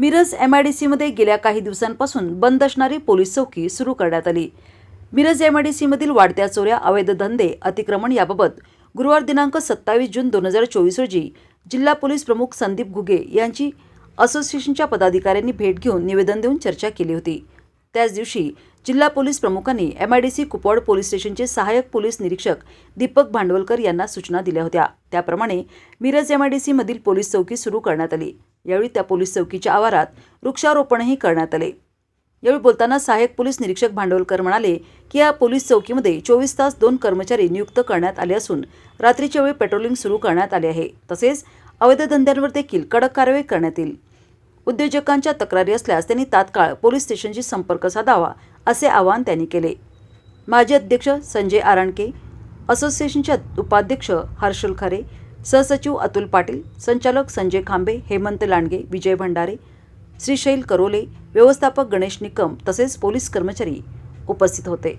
Miraj M I D सीमध्ये गेल्या काही दिवसांपासून बंद असणारी पोलीस चौकी सुरू करण्यात आली. मिरज एम आय डी सीमधील वाढत्या चोऱ्या अवैध धंदे अतिक्रमण याबाबत गुरुवार दिनांक सत्तावीस जून दोन हजार चोवीस रोजी जिल्हा पोलीस प्रमुख संदीप घुगे यांची असोसिएशनच्या पदाधिकाऱ्यांनी भेट घेऊन निवेदन देऊन चर्चा केली होती. त्याच दिवशी जिल्हा पोलीस प्रमुखांनी M I D C Kupwad police स्टेशनचे सहाय्यक पोलीस निरीक्षक दीपक भांडवलकर यांना सूचना दिल्या होत्या. त्याप्रमाणे मिरज एम आय डी सीमधील पोलीस चौकी सुरू करण्यात आली. यावेळी त्या पोलीस चौकीच्या आवारात वृक्षारोपणही करण्यात आले. यावेळी बोलताना सहाय्यक पोलीस निरीक्षक भांडवलकर म्हणाले की या पोलीस चौकीमध्ये चोवीस तास दोन कर्मचारी नियुक्त करण्यात आले असून रात्रीच्या वेळी पेट्रोलिंग सुरू करण्यात आले आहे. तसेच अवैध धंद्यांवर देखील कडक कारवाई करण्यात येईल. उद्योजकांच्या तक्रारी असल्यास त्यांनी तात्काळ पोलीस स्टेशनशी संपर्क साधावा असे आवाहन त्यांनी केले. माजी अध्यक्ष संजय आराणके असोसिएशनचे उपाध्यक्ष हर्षल खरे सहसचिव अतुल पाटील संचालक संजय खांबे हेमंत लांडगे विजय भंडारे श्रीशैल करोले व्यवस्थापक गणेश निकम तसेच पोलीस कर्मचारी उपस्थित होते.